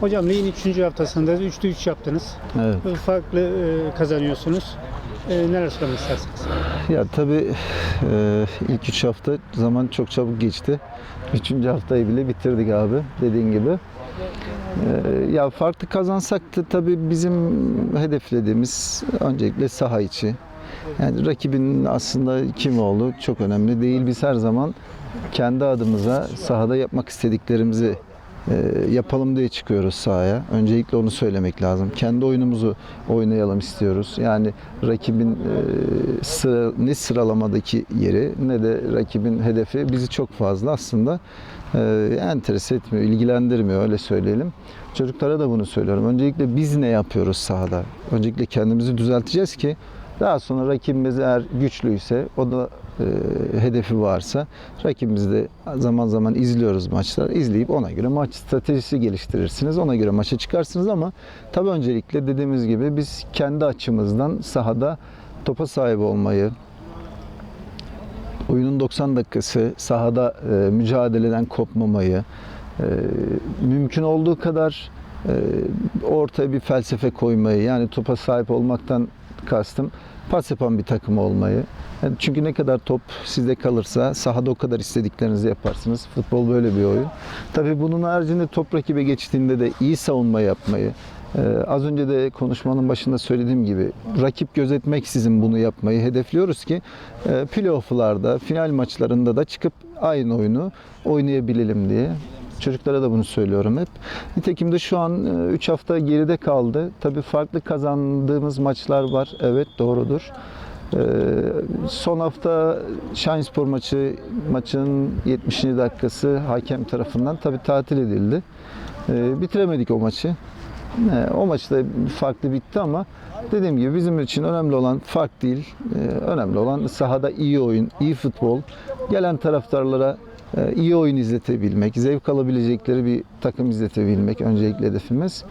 Hocam ligin 3. haftasındayız. 3'te 3 yaptınız. Evet. Farklı e, kazanıyorsunuz. E, neler söylemek istersiniz? Ya tabii e, ilk üç hafta zaman çok çabuk geçti. Üçüncü haftayı bile bitirdik abi dediğin gibi. E, ya farklı kazansak da tabii bizim hedeflediğimiz öncelikle saha içi. Yani rakibin aslında kim olduğu çok önemli değil. Biz her zaman kendi adımıza sahada yapmak istediklerimizi yapalım diye çıkıyoruz sahaya. Öncelikle onu söylemek lazım. Kendi oyunumuzu oynayalım istiyoruz. Yani rakibin e, sıra, ne sıralamadaki yeri ne de rakibin hedefi bizi çok fazla aslında e, enterese etmiyor, ilgilendirmiyor öyle söyleyelim. Çocuklara da bunu söylüyorum. Öncelikle biz ne yapıyoruz sahada? Öncelikle kendimizi düzelteceğiz ki daha sonra rakibimiz eğer güçlüyse o da e, hedefi varsa rakibimizi de zaman zaman izliyoruz maçlar. İzleyip ona göre maç stratejisi geliştirirsiniz. Ona göre maça çıkarsınız ama tabii öncelikle dediğimiz gibi biz kendi açımızdan sahada topa sahip olmayı, oyunun 90 dakikası sahada e, mücadeleden kopmamayı, e, mümkün olduğu kadar e, ortaya bir felsefe koymayı, yani topa sahip olmaktan kastım pas yapan bir takım olmayı. Yani çünkü ne kadar top sizde kalırsa sahada o kadar istediklerinizi yaparsınız. Futbol böyle bir oyun. Tabii bunun haricinde top rakibe geçtiğinde de iyi savunma yapmayı, ee, az önce de konuşmanın başında söylediğim gibi rakip gözetmeksizin bunu yapmayı hedefliyoruz ki e, playoff'larda, final maçlarında da çıkıp aynı oyunu oynayabilelim diye. Çocuklara da bunu söylüyorum hep. Nitekim de şu an 3 hafta geride kaldı. Tabii farklı kazandığımız maçlar var. Evet doğrudur. Ee, son hafta Şahinspor maçı maçın 70. dakikası hakem tarafından tabii tatil edildi. Ee, bitiremedik o maçı. Ee, o maç da farklı bitti ama dediğim gibi bizim için önemli olan fark değil. Ee, önemli olan sahada iyi oyun, iyi futbol. Gelen taraftarlara e, iyi oyun izletebilmek, zevk alabilecekleri bir takım izletebilmek öncelikle hedefimiz.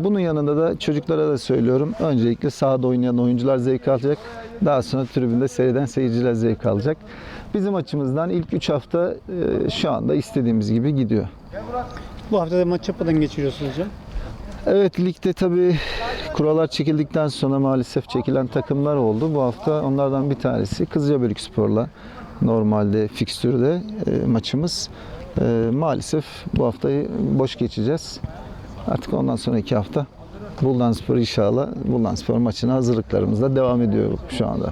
Bunun yanında da çocuklara da söylüyorum. Öncelikle sahada oynayan oyuncular zevk alacak. Daha sonra tribünde seyreden seyirciler zevk alacak. Bizim açımızdan ilk 3 hafta e, şu anda istediğimiz gibi gidiyor. Bu hafta da maç yapmadan geçiriyorsunuz hocam. Evet ligde tabii kurallar çekildikten sonra maalesef çekilen takımlar oldu. Bu hafta onlardan bir tanesi Kızılcabölük Spor'la normalde fikstürde e, maçımız. E, maalesef bu haftayı boş geçeceğiz. Artık ondan sonraki hafta Buldan inşallah Buldan Spor maçına hazırlıklarımızda devam ediyor şu anda.